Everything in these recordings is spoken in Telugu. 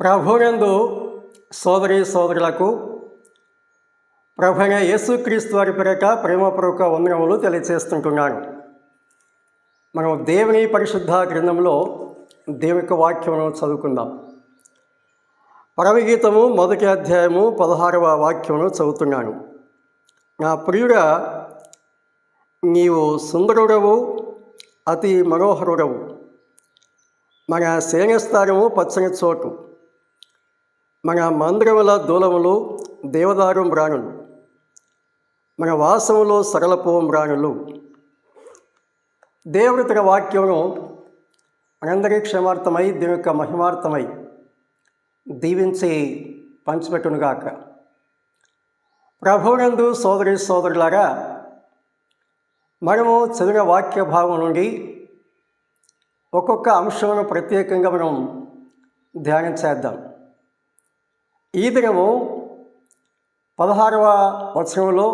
ప్రభునందు సోదరి సోదరులకు ప్రభుణ యేసుక్రీస్తు వారి పేరట ప్రేమపూర్వక వందనములు తెలియజేస్తుంటున్నాను మనం దేవుని పరిశుద్ధ గ్రంథంలో దేవుని యొక్క వాక్యమును చదువుకుందాం. పరమగీతము మొదటి అధ్యాయము పదహారవ వాక్యమును చదువుతున్నాను. నా ప్రియుడ నీవు సుందరుడవు అతి మనోహరుడవు. మన సేనస్థానము పచ్చని చోటు. మన మందిరముల దూలములు దేవదారు మ్రాణులు మన వాసములో సరళపు మ్రాణులు దేవుడి తన వాక్యమును మనందరి క్షమార్థమై దీని యొక్క మహిమార్థమై దీవించి పంచిపెట్టునుగాక. ప్రభునందు సోదరి సోదరులారా మనము చదివిన వాక్య భావం నుండి ఒక్కొక్క అంశమును ప్రత్యేకంగా మనం ధ్యానం చేద్దాం. ఈ దినము పదహారవ వచనంలో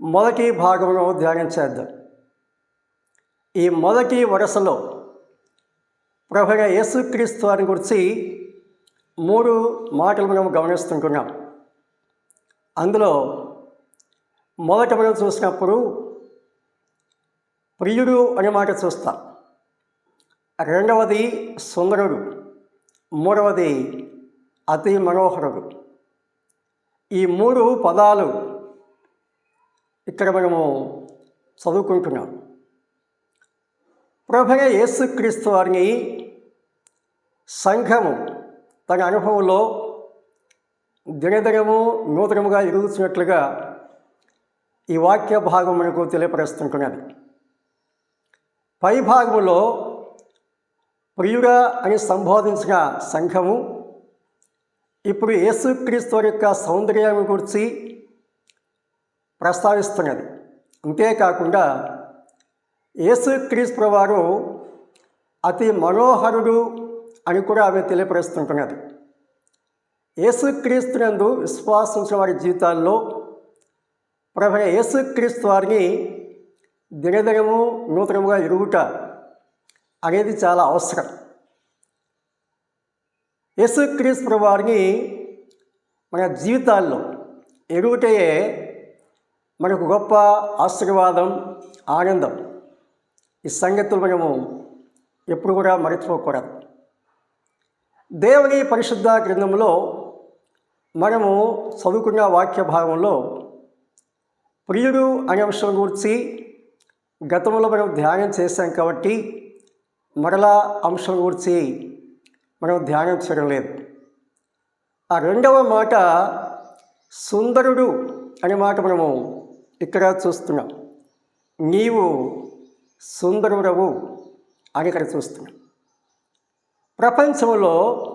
మొదటి భాగమును ధ్యానం చేద్దాం. ఈ మొదటి వరుసలో ప్రభుగా యేసుక్రీస్తు వారిని గురించి మూడు మాటలు మనం గమనిస్తుంటున్నాం. అందులో మొదట మనం చూసినప్పుడు ప్రియుడు అనే మాట చూస్తాం. రెండవది సుందరుడు మూడవది అతి మనోహరుడు ఈ మూడు పదాలు ఇక్కడ మనము చదువుకుంటున్నాం ప్రభుగా యేసుక్రీస్తు వారిని సంఘము తన అనుభవంలో దినదినము నూతనముగా ఎదుగుతున్నట్లుగా ఈ వాక్య భాగం మనకు తెలియపరుస్తుంటున్నది. పై భాగములో ప్రియుడా అని సంబోధించిన సంఘము ఇప్పుడు యేసుక్రీస్తు యొక్క సౌందర్యాన్ని గురించి ప్రస్తావిస్తున్నది. అంతేకాకుండా యేసుక్రీస్తు వారు అతి మనోహరుడు అని కూడా ఆమె తెలియపరుస్తుంటున్నది. యేసుక్రీస్తునందు విశ్వాసించిన వారి జీవితాల్లో ప్రభు యేసుక్రీస్తు వారిని దినదినము నూతనముగా ఎరుగుట అనేది చాలా అవసరం. యేసుక్రీస్తు వారిని మన జీవితాల్లో ఎరుగుటయే మనకు గొప్ప ఆశీర్వాదం ఆనందం. ఈ సంగతులు మనము ఎప్పుడు కూడా మరచిపోకూడదు. దేవుని పరిశుద్ధ గ్రంథంలో మనము చదువుకున్న వాక్య భాగంలో ప్రియుడు అనే అంశం గురించి గతంలో మనం ధ్యానం చేశాం కాబట్టి మరలా అంశం గురించి మనం ధ్యానం చేయడం లేదు. ఆ రెండవ మాట సుందరుడు అనే మాట మనము ఇక్కడ చూస్తున్నాం. నీవు సుందరుడవు అని ఇక్కడ చూస్తున్నాం. ప్రపంచంలో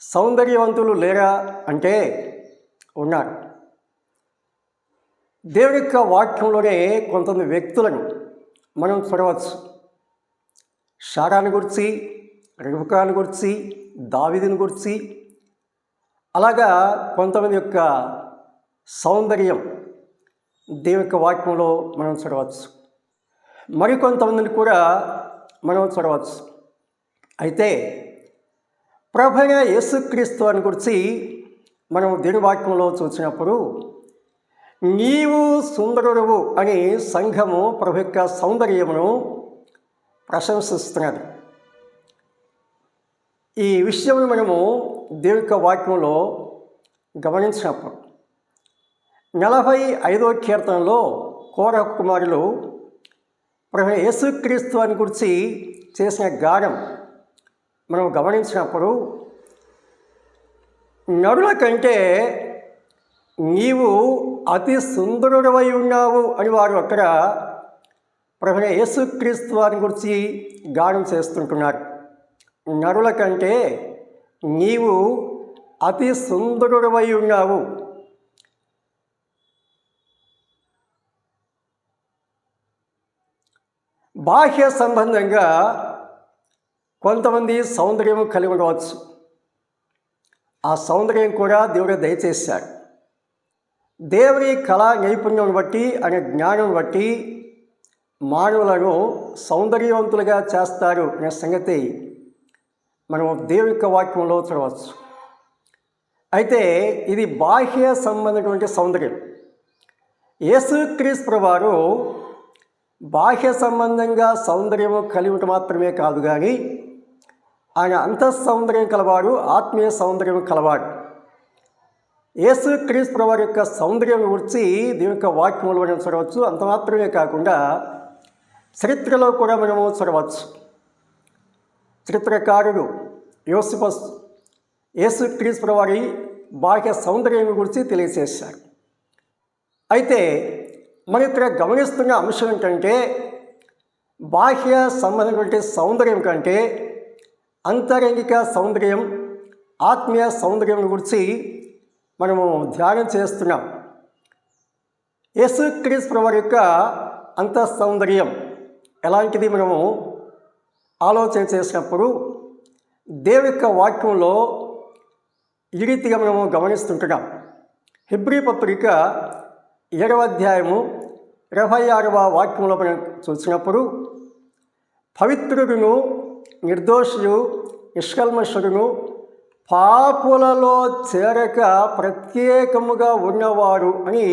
సౌందర్యవంతులు లేరా అంటే ఉన్నారు. దేవుడి యొక్క వాక్యంలోనే కొంతమంది వ్యక్తులను మనం చూడవచ్చు. శారాన్ని గురించి రిబకాని గురించి దావిదిని గురించి అలాగా కొంతమంది యొక్క సౌందర్యం దేవుక యొక్క వాక్యంలో మనం చూడవచ్చు. మరికొంతమందిని కూడా మనం చూడవచ్చు. అయితే ప్రభైన యేసుక్రీస్తు అని గురించి మనం దేని వాక్యంలో చూసినప్పుడు నీవు సుందరుడవు అని సంఘము ప్రభు యొక్క సౌందర్యమును ప్రశంసిస్తున్నది. ఈ విషయం మనము దేవుని యొక్క వాక్యంలో గమనించినప్పుడు నలభై ఐదో కీర్తనలో కోర కుమారులు ప్రభు యేసుక్రీస్తు అని గురించి చేసిన గానం మనం గమనించినప్పుడు నడుల కంటే నీవు అతి సుందరుడవై ఉన్నావు అని వారు అక్కడ ప్రభు యేసుక్రీస్తు వారిని గురించి గానం చేస్తుంటున్నారు. నరుల కంటే నీవు అతి సుందరుడవై ఉన్నావు. బాహ్య సంబంధంగా కొంతమంది సౌందర్యం కలిగి ఉండవచ్చు. ఆ సౌందర్యం కూడా దేవుడు దయచేశాడు. దేవుని కళా నైపుణ్యం బట్టి అనే జ్ఞానం బట్టి మానవులను సౌందర్యవంతులుగా చేస్తారు అనే సంగతి మనం దేవుని యొక్క వాక్యంలో చూడవచ్చు అయితే ఇది బాహ్య సంబంధమైనటువంటి సౌందర్యం. యేసుక్రీస్తు వారు బాహ్య సంబంధంగా సౌందర్యము కలిగి మాత్రమే కాదు కానీ ఆయన అంత సౌందర్యం కలవాడు ఆత్మీయ సౌందర్యం కలవాడు. యేసు క్రీస్తు వారి యొక్క సౌందర్యం గురించి దీని యొక్క వాక్యములు మనం చూడవచ్చు అంత మాత్రమే కాకుండా చరిత్రలో కూడా మనము చూడవచ్చు చరిత్రకారుడు యోసిఫస్ యేసు క్రీస్తు వారి బాహ్య సౌందర్యం గురించి తెలియజేశారు. అయితే మన ఇక్కడ గమనిస్తున్న అంశం ఏంటంటే బాహ్య సంబంధమైనటువంటి సౌందర్యం కంటే అంతరంగిక సౌందర్యం ఆత్మీయ సౌందర్యం గురించి మనము ధ్యానం చేస్తున్నాం. యేసుక్రీస్తు వారి యొక్క అంత సౌందర్యం ఎలాంటిది మనము ఆలోచన చేసినప్పుడు దేవు యొక్క వాక్యంలో ఈ రీతిగా మనము గమనిస్తుంటున్నాం. హిబ్రీ పత్రిక ఏడవ అధ్యాయము ఇరవై ఆరవ వాక్యంలో మనం చూసినప్పుడు పవిత్రుడును నిర్దోషుడు నిష్కల్మషుడును పాపులలో చేరక ప్రత్యేకముగా ఉన్నవారు అని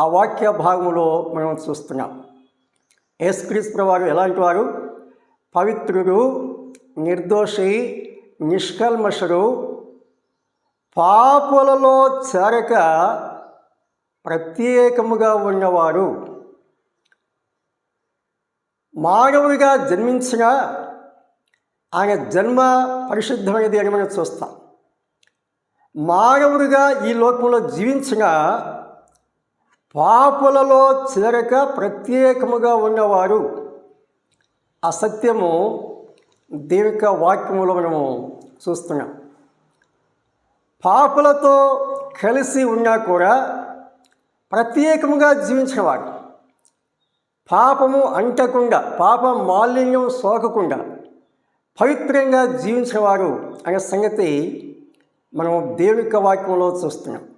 ఆ వాక్య భాగంలో మనం చూస్తున్నాం. యేసుక్రీస్తు వారు ఎలాంటి వారు? పవిత్రుడు నిర్దోషి నిష్కల్మషుడు పాపులలో చేరక ప్రత్యేకముగా ఉన్నవారు. మానవుడిగా జన్మించిన ఆయన జన్మ పరిశుద్ధమైనది అని మనం చూస్తాం. మానవుడిగా ఈ లోకంలో జీవించిన పాపులలో చేరక ప్రత్యేకముగా ఉన్నవారు. అసత్యము దేవిక వాక్యములో మనము చూస్తున్నాం. పాపులతో కలిసి ఉన్నా కూడా ప్రత్యేకముగా జీవించినవాడు పాపము అంటకుండా పాపం మాలిన్యం సోకకుండా పవిత్రంగా జీవించినవారు అనే సంగతి మనం దేవిక వాక్యంలో చూస్తున్నాం.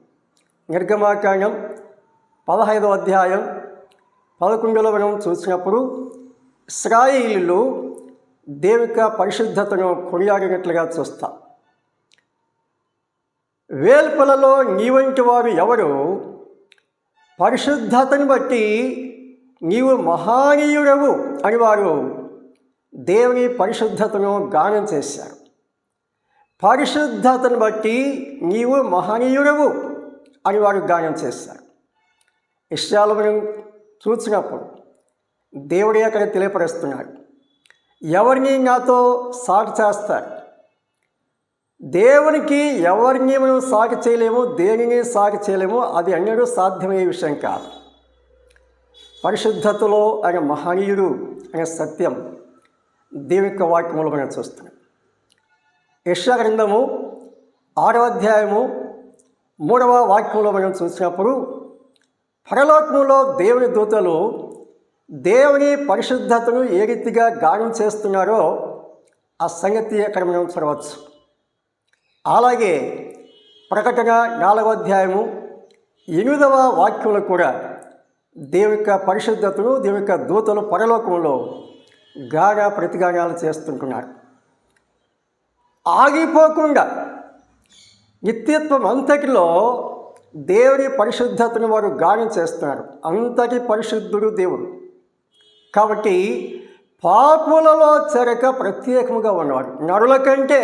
నిర్గమాకాండం పదహైదవ అధ్యాయం పదకొండులో మనం చూసినప్పుడు ఇస్రాయిలు దేవిక పరిశుద్ధతను కొనియాడినట్లుగా చూస్తా. వేల్పలలో నీ వంటి వారు ఎవరు? పరిశుద్ధతను బట్టి నీవు మహానీయుడవు అని వారు దేవుని పరిశుద్ధతను గానం చేశారు. పరిశుద్ధతను బట్టి నీవు మహనీయుడవు అని వారు గానం చేశారు. ఇష్టాలను చూసినప్పుడు దేవుడే అక్కడ తెలియపరుస్తున్నాడు. ఎవరిని నాతో సాటి చేస్తారు? దేవునికి ఎవరిని మనం సాటి చేయలేము దేనిని సాటి చేయలేము అది అన్నడూ సాధ్యమయ్యే విషయం కాదు. పరిశుద్ధతలో ఆయన మహనీయుడు అనే సత్యం దేవుని యొక్క వాక్యములు మనం చూస్తున్నాం. యశా గ్రంథము ఆరవ అధ్యాయము మూడవ వాక్యంలో మనం చూసినప్పుడు పరలోకములో దేవుని దూతలు దేవుని పరిశుద్ధతను ఏ రీతిగా గానం చేస్తున్నారో ఆ సంగతి అక్కడ మనం చూడవచ్చు అలాగే ప్రకటన నాలుగవ అధ్యాయము ఎనిమిదవ వాక్యంలో కూడా దేవుని యొక్క పరిశుద్ధతను దేవుని యొక్క దూతలు పరలోకంలో గాన ప్రతిగానాలు చేస్తుంటున్నారు. ఆగిపోకుండా నిత్యత్వం అంతటిలో దేవుని పరిశుద్ధతను వారు గానం చేస్తున్నారు. అంతటి పరిశుద్ధుడు దేవుడు. కాబట్టి పాపులలో చెరక ప్రత్యేకముగా ఉన్నవాడు. నరుల కంటే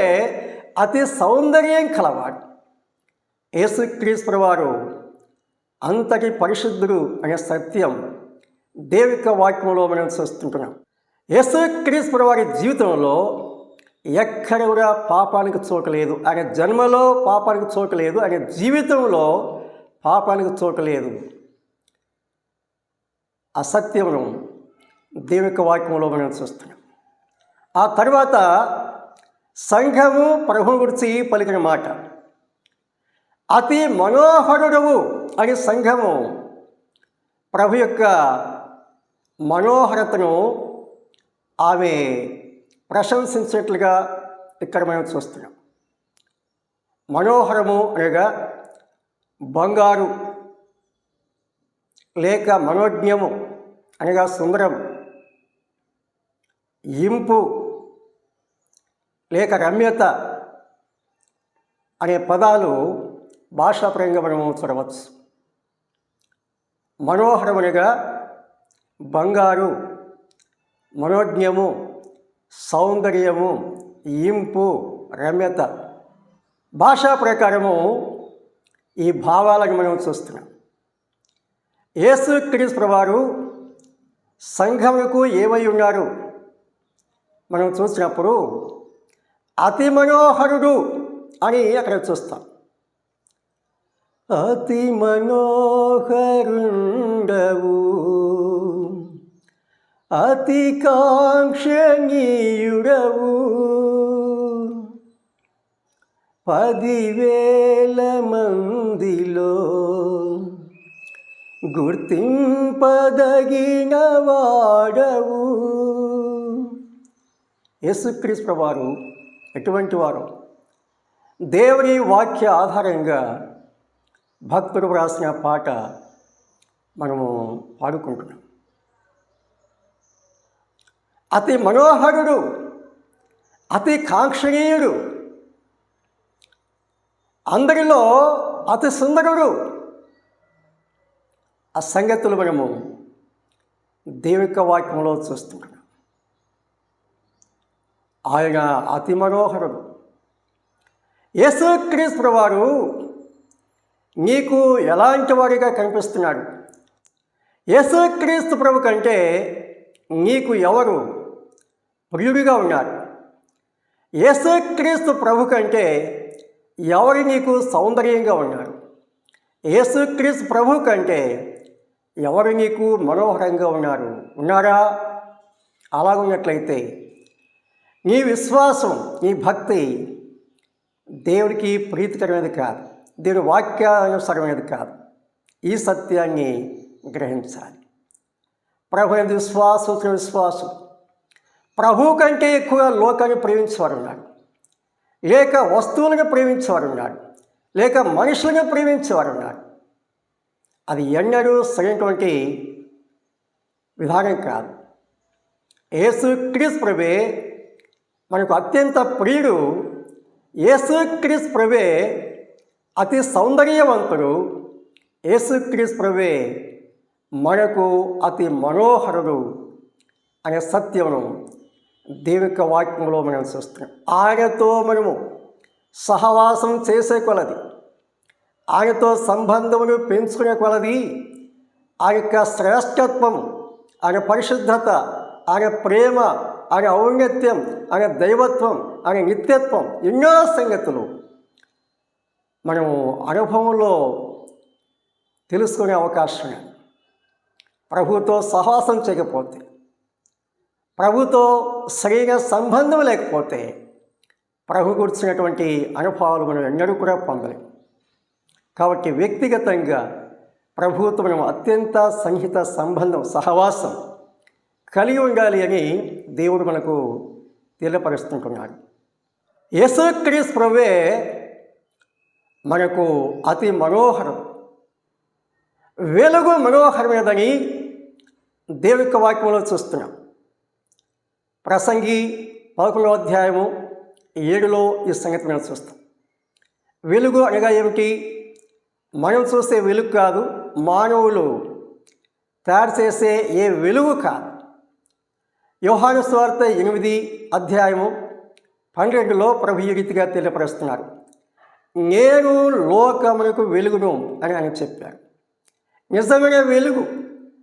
అతి సౌందర్యం కలవాడు. యేసుక్రీస్తు వారు అంతటి పరిశుద్ధుడు అనే సత్యం దేవిక వాక్యంలో మనం చూస్తుంటున్నాం. యేసుక్రీస్తు వారి జీవితంలో ఎక్కడ కూడా పాపానికి చోకలేదు ఆయన జన్మలో పాపానికి చోకలేదు ఆయన జీవితంలో పాపానికి చోకలేదు లేదు అసత్యమును దేవుని వాక్యంలో మనం చూస్తున్నాం. ఆ తర్వాత సంఘము ప్రభు గురించి పలికిన మాట. అతి మనోహరుడవు అని సంఘము ప్రభు యొక్క మనోహరతను ఆమె ప్రశంసించినట్లుగా ఇక్కడ మనం చూస్తున్నాం. మనోహరము అనగా బంగారు లేక మనోజ్ఞము అనగా సుందరం ఇంపు లేక రమ్యత అనే పదాలు భాషాపరంగా మనము చూడవచ్చు. మనోహరమునిగా బంగారు మనోజ్ఞము సౌందర్యము ఇంపు రమ్యత భాషా ప్రకారము ఈ భావాలను మనం చూస్తున్నాం. యేసు క్రీస్తు వారు సంఘములకు ఏమై ఉన్నారు? మనం చూసినప్పుడు అతి మనోహరుడు అని అక్కడ చూస్తాం. అతి మనోహరుండవు. అతి కాంక్షణీయుడవు. పదివేల మందిలో గుర్తింపదగిన వాడవు యేసుక్రీస్తు వారు ఎటువంటి వారు? దేవుని వాక్య ఆధారంగా భక్తుడు వ్రాసిన పాట మనము పాడుకుంటున్నాం. అతి మనోహరుడు అతి కాంక్షణీయుడు అందరిలో అతి సుందరుడు. ఆ సంగతులు మనము దేవిక వాక్యంలో చూస్తున్నాం ఆయన అతి మనోహరుడు. యేసుక్రీస్తు వారు నీకు ఎలాంటి వారిగా కనిపిస్తున్నాడు యేసుక్రీస్తు ప్రభు కంటే నీకు ఎవరు ప్రియుడిగా ఉన్నారు? యేసుక్రీస్తు ప్రభు కంటే ఎవరు నీకు సౌందర్యంగా ఉన్నారు? యేసుక్రీస్తు ప్రభు కంటే ఎవరు నీకు మనోహరంగా ఉన్నారు? ఉన్నారా? అలాగున్నట్లయితే నీ విశ్వాసం నీ భక్తి దేవుడికి ప్రీతికరమైనది కాదు. దేవుడి వాక్యానుసరమైనది కాదు. ఈ సత్యాన్ని గ్రహించాలి. ప్రభు విశ్వాసం విశ్వాసం. ప్రభు కంటే ఎక్కువ లోకాన్ని ప్రేమించేవారు ఉన్నాడు లేక వస్తువులను ప్రేమించేవారు ఉన్నాడు లేక మనుషులను ప్రేమించేవారు ఉన్నాడు అది ఎన్నడూ సరైనటువంటి విధానం కాదు. ఏసు క్రీస్తు ప్రభే మనకు అత్యంత ప్రియుడు యేసుక్రీస్ ప్రభే అతి సౌందర్యవంతుడు. యేసుక్రీస్ ప్రభే మనకు అతి మనోహరుడు అనే సత్యమును దేవిక వాక్యంలో మనం చూస్తున్నాం. ఆయనతో మనము సహవాసం చేసే కొలది. ఆయనతో సంబంధములు పెంచుకునే కొలది. ఆ యొక్క శ్రేష్టత్వం ఆయన పరిశుద్ధత ఆయన ప్రేమ ఆయన ఔన్నత్యం ఆయన దైవత్వం ఆయన నిత్యత్వం ఎన్నో సంగతులు. మనము అనుభవంలో తెలుసుకునే అవకాశం ప్రభుతో సహవాసం చేయకపోతే ప్రభుతో సరైన సంబంధం లేకపోతే ప్రభు గురించినటువంటి అనుభవాలు మనం ఎన్నడూ కూడా పొందలేం. కాబట్టి వ్యక్తిగతంగా ప్రభువుతో మనం అత్యంత సంహిత సంబంధం సహవాసం కలిగి ఉండాలి అని దేవుడు మనకు తెలియపరుస్తుంటున్నాడు. యేసుక్రీస్తు ప్రభువే మనకు అతి మనోహరం వెలుగు మనోహరమేదని దేవిక వాక్యంలో చూస్తున్నాం. ప్రసంగి పదకొండో అధ్యాయము ఏడులో ఈ సంగతి మనం చూస్తాం. వెలుగు అనగా ఏమిటి? మనం చూసే వెలుగు కాదు మానవులు తయారు చేసే ఏ వెలుగు కాదు. యోహాను స్వార్త ఎనిమిది అధ్యాయము పన్నెండులో ప్రభు ఈ రీతిగా తెలియపరుస్తున్నారు నేను లోకమునకు వెలుగును అని ఆయన చెప్పారు నిజమైన వెలుగు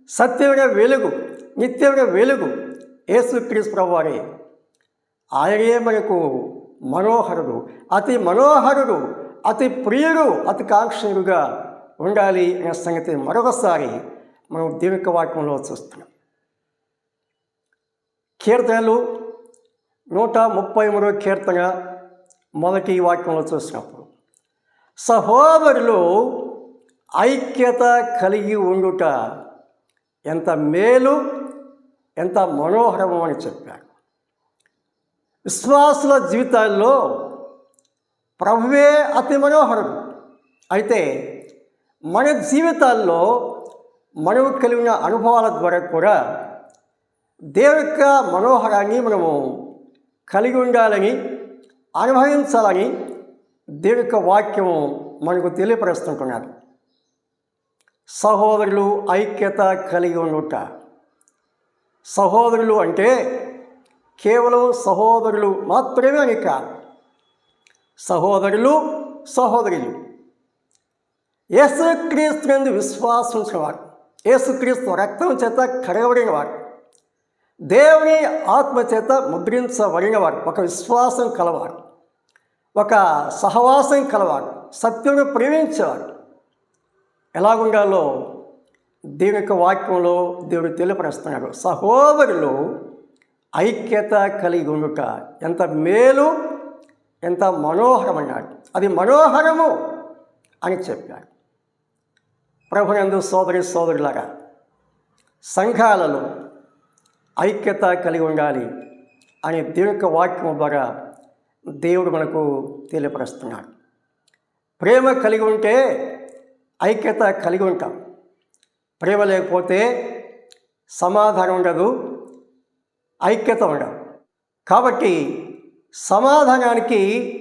సత్యమైన వెలుగు నిత్యమైన వెలుగు యేసుక్రీస్తు ప్రభువారే. ఆయనే మనకు మనోహరుడు అతి మనోహరుడు అతి ప్రియుడు అతి కాంక్షణుడుగా ఉండాలి అనే సంగతి మరొకసారి మనం దీవిక వాక్యంలో చూస్తున్నాం. కీర్తనలు నూట ముప్పై మూడో కీర్తన మొదటి వాక్యంలో చూసినప్పుడు సహోదరులు ఐక్యత కలిగి ఉండుట ఎంత మేలు ఎంత మనోహరము అని చెప్పారు విశ్వాసుల జీవితాల్లో ప్రభువే అతి మనోహరం అయితే మన జీవితాల్లో మనకు కలిగిన అనుభవాల ద్వారా కూడా దేవుని యొక్క మనోహరాన్ని మనము కలిగి ఉండాలని అనుభవించాలని దేవుని యొక్క వాక్యం మనకు తెలియపరుస్తుంటున్నారు సహోదరులు ఐక్యత కలిగి ఉండుట. సహోదరులు అంటే కేవలం సహోదరులు మాత్రమే అని కాదు. సహోదరులు సహోదరులు. యేసుక్రీస్తు విశ్వాసించిన విశ్వాసం ఉంచినవారు. యేసుక్రీస్తు రక్తం చేత కడగబడిన వారు దేవుని ఆత్మచేత చేత ఒక విశ్వాసం కలవారు ఒక సహవాసం కలవారు సత్యుని ప్రేమించేవారు ఎలాగుండాలో దేవుని యొక్క వాక్యంలో దేవుడు తెలియపరుస్తున్నాడు సహోదరులు ఐక్యత కలిగి ఉండుట ఎంత మేలు ఎంత మనోహరం అన్నాడు అది మనోహరము అని చెప్పాడు. ప్రభునందు సోదరి సోదరులారా సంఘాలలో ఐక్యత కలిగి ఉండాలి అనే దేవుని వాక్యం ద్వారా దేవుడు మనకు తెలియపరుస్తున్నాడు. ప్రేమ కలిగి ఉంటే ఐక్యత కలిగి ఉంటాం. ప్రేమ లేకపోతే సమాధానం ఉండదు ఐక్యత ఉండదు. కాబట్టి సమాధానానికి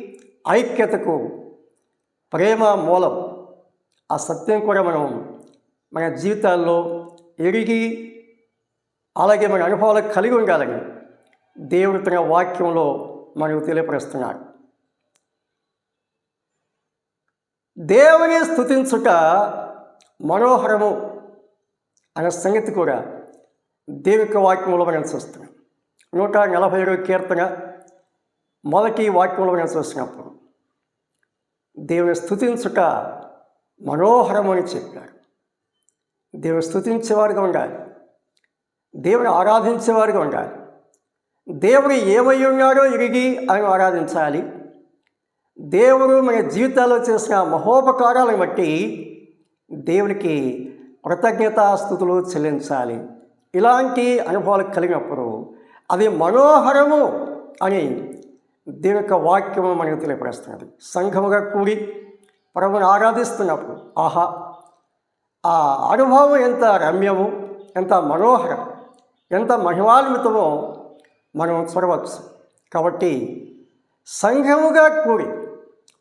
ఐక్యతకు ప్రేమ మూలం. ఆ సత్యం కూడా మనం మన జీవితాల్లో ఎరిగి అలాగే మన అనుభవాలు కలిగి ఉండాలని దేవుడు తన వాక్యంలో మనకు తెలియపరుస్తున్నాడు. దేవుని స్థుతించుట మనోహరము అనే సంగతి కూడా దేవుని వాక్యంలో మనం చూస్తున్నాం. నూట నలభై ఏడు కీర్తన మొదటి వాక్యంలో మనం చూసినప్పుడు దేవుని స్థుతించుట మనోహరము అని చెప్పాడు దేవుని స్థుతించేవారుగా ఉండాలి. దేవుని ఆరాధించేవారుగా ఉండాలి. దేవుడు ఏమై ఉన్నాడో ఎరిగి ఆయన ఆరాధించాలి. దేవుడు మన జీవితాల్లో చేసిన మహోపకారాలను బట్టి దేవునికి కృతజ్ఞతాస్థుతులు చెల్లించాలి. ఇలాంటి అనుభవాలు కలిగినప్పుడు అది మనోహరము అని దేవుని యొక్క వాక్యము మనకు తెలియపరుస్తున్నది సంఘముగా కూడి ప్రభుని ఆరాధిస్తున్నప్పుడు ఆహా ఆ అనుభవం ఎంత రమ్యము ఎంత మనోహరం. ఎంత మహిమాన్వితమో మనం చూడవచ్చు. కాబట్టి సంఘముగా కూడి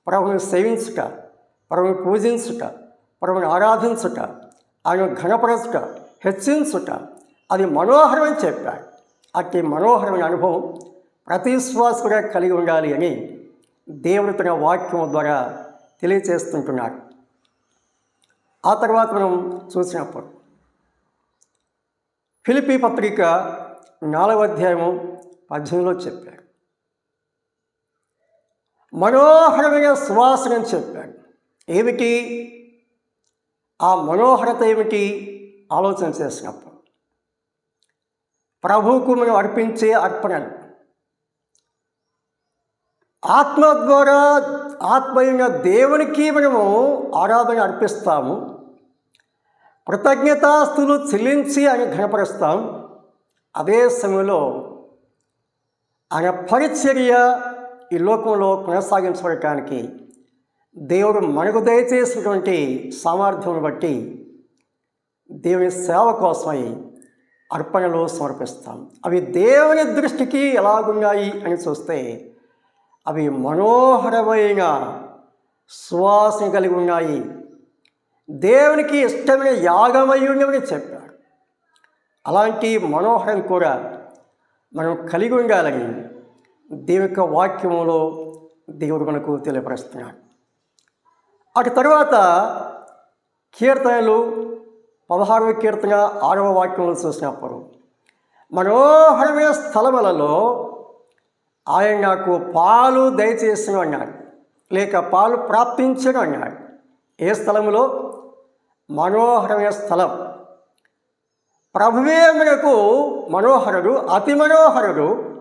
ప్రభుని సేవించుట ప్రభుని పూజించుట ప్రభుని ఆరాధించుట ఆయన ఘనపరచుట హెచ్చించుట అది మనోహరమని చెప్పాడు అట్టి మనోహరమైన అనుభవం ప్రతి విశ్వాసుగా కలిగి ఉండాలి అని దేవుడు తన వాక్యం ద్వారా తెలియచేస్తుంటున్నాడు. ఆ తర్వాత మనం చూసినప్పుడు ఫిలిపి పత్రిక నాలుగవ అధ్యాయము పద్దెనిమిదిలో చెప్పాడు. మనోహరమైన సువాసన అని చెప్పాడు. ఏమిటి? ఆ మనోహరత ఏమిటి? ఆలోచన చేసినప్పుడు. ప్రభువుకు మనం అర్పించే అర్పణలు. ఆత్మ ద్వారా ఆత్మయంగా దేవునికి మనము ఆరాధన అర్పిస్తాము. కృతజ్ఞతాస్తులు చెల్లించి ఆయన ఘనపరుస్తాం. అదే సమయంలో ఆయన పరిచర్య ఈ లోకంలో కొనసాగించడానికి దేవుడు మనకు దయచేసినటువంటి సామర్థ్యం బట్టి దేవుని సేవ కోసమై అర్పణలు సమర్పిస్తాం. అవి దేవుని దృష్టికి ఎలాగున్నాయి అని చూస్తే అవి మనోహరమైన సువాసన కలిగి ఉన్నాయి. దేవునికి ఇష్టమైన యాగమై చెప్పాడు. అలాంటి మనోహరం కూడా మనం కలిగి ఉండాలని దేవుని యొక్క వాక్యంలో దేవుడు మనకు తెలియపరుస్తున్నాడు. అటు తర్వాత కీర్తనలు పదహారవ కీర్తన ఆరవ వాక్యంలో చూసినప్పుడు మనోహరమైన స్థలములలో ఆయన నాకు పాలు దయచేసిన అన్నాడు. లేక పాలు ప్రాప్తించను అన్నాడు. ఏ స్థలములో? మనోహరమైన స్థలం. ప్రభువే మనకు మనోహరుడు అతి మనోహరుడు.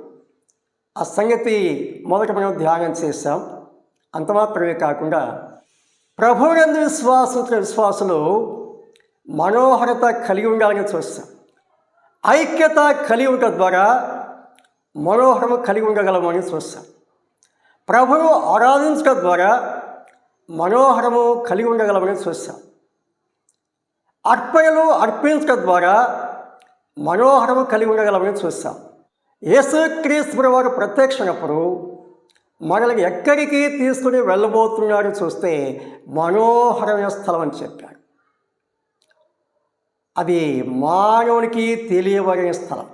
ఆ సంగతి మొదట మనం ధ్యానం చేశాం. అంత మాత్రమే కాకుండా ప్రభువునందు విశ్వాసం విశ్వాసులు మనోహరత కలిగి ఉండాలని చూస్తాం. ఐక్యత కలిగి ఉండటం ద్వారా మనోహరము కలిగి ఉండగలమని చూస్తాం. ప్రభువు ఆరాధించడం ద్వారా మనోహరము కలిగి ఉండగలమని చూస్తాం. అర్పణలు అర్పించడం ద్వారా మనోహరం కలిగి ఉండగలమని చూస్తాం. యేసుక్రీస్తు వారు ప్రత్యక్షమైనప్పుడు మనల్ని ఎక్కడికి తీసుకుని వెళ్ళబోతున్నాడు చూస్తే మనోహరమైన స్థలం అని చెప్పాడు. అది మానవునికి తెలియబడిన స్థలం.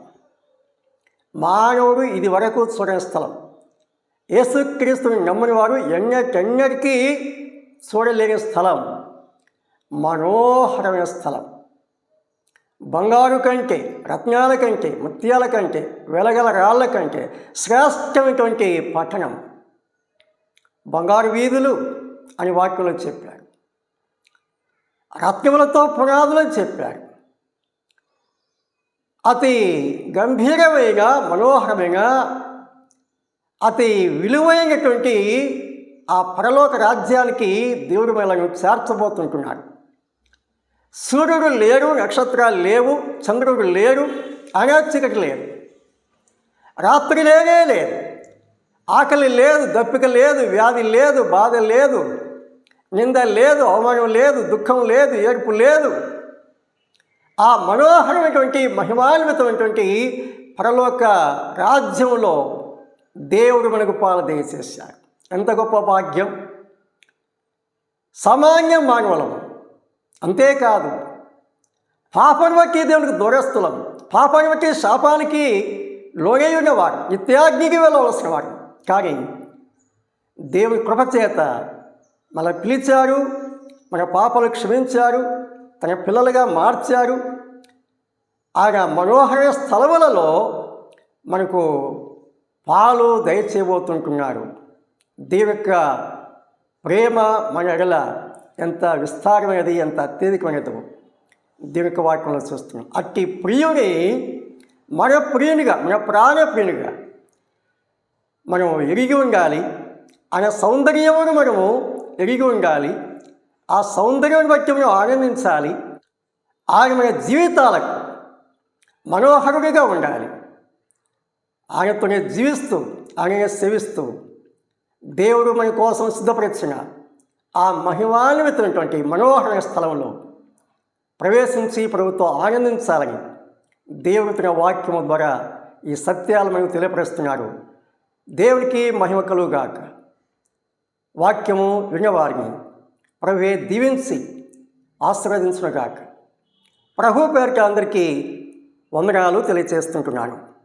మానవుడు ఇది వరకు చూడని స్థలం. యేసుక్రీస్తుని నమ్మని వారు ఎన్నటెన్నటికీ చూడలేని స్థలం. మనోహరమైన స్థలం. బంగారు కంటే రత్నాల కంటే ముత్యాల కంటే వెలగల రాళ్ళ కంటే శ్రేష్టమైనటువంటి పట్టణం. బంగారు వీధులు అని వాక్యంలో చెప్పాడు. రత్నములతో పునాదులు చెప్పారు చెప్పాడు. అతి గంభీరమైన మనోహరమైన అతి విలువైనటువంటి ఆ పరలోక రాజ్యానికి దేవుడు మనల్ని చేర్చబోతుంటున్నాడు. సూర్యుడు లేడు నక్షత్రాలు లేవు చంద్రుడు లేడు అయినా చీకటి లేదు రాత్రి లేనే లేదు. ఆకలి లేదు దప్పిక లేదు వ్యాధి లేదు బాధ లేదు నింద లేదు అవమానం లేదు దుఃఖం లేదు ఏడుపు లేదు. ఆ మనోహరమైనటువంటి మహిమాన్వితమైనటువంటి పరలోక రాజ్యంలో దేవుడు మనకు పాలు ఎంత గొప్ప భాగ్యం! సామాన్య మానవులము అంతేకాదు పాపను బట్టి దేవునికి దూరస్తులం పాపాన్ని బట్టి శాపానికి లోనై ఉన్నవాడు నిత్యాగ్నికి వెళ్ళవలసిన వాడు. కానీ దేవుని కృపచేత మన పిలిచారు మన పాపలు క్షమించారు తన పిల్లలుగా మార్చారు. ఆయన మనోహర స్థలములలో మనకు పాలు దయచేయబోతుంటున్నారు. దేవుని యొక్క ప్రేమ మన ఎడల ఎంత విస్తారమైనది ఎంత అత్యధికమైనదో దేవుని వాక్యంలో చూస్తున్నాం. అట్టి ప్రియుని మన ప్రియునిగా మన ప్రాణ ప్రియునిగా మనం ఎరిగి ఉండాలి. ఆయన సౌందర్యమును మనము ఎరిగి ఉండాలి. ఆ సౌందర్యాన్ని బట్టి మనం ఆనందించాలి. ఆయన మన జీవితాలకు మనోహరుడిగా ఉండాలి. ఆయనతోనే జీవిస్తూ ఆయనే సేవిస్తూ దేవుడు మన కోసం సిద్ధపరిచిన ఆ మహిమాన్వితమైనటువంటి మనోహరమైన స్థలంలో ప్రవేశించి ప్రభుత్వం ఆనందించాలని దేవుడి తన వాక్యము ద్వారా ఈ సత్యాలు మనకు తెలియపరుస్తున్నారు. దేవునికి మహిమ కలుగాక. వాక్యము విన్నవారిని ప్రభువే దీవించి ఆశీర్వదించునుగాక. ప్రభు పేరిట అందరికీ వందనాలు తెలియచేస్తుంటున్నాను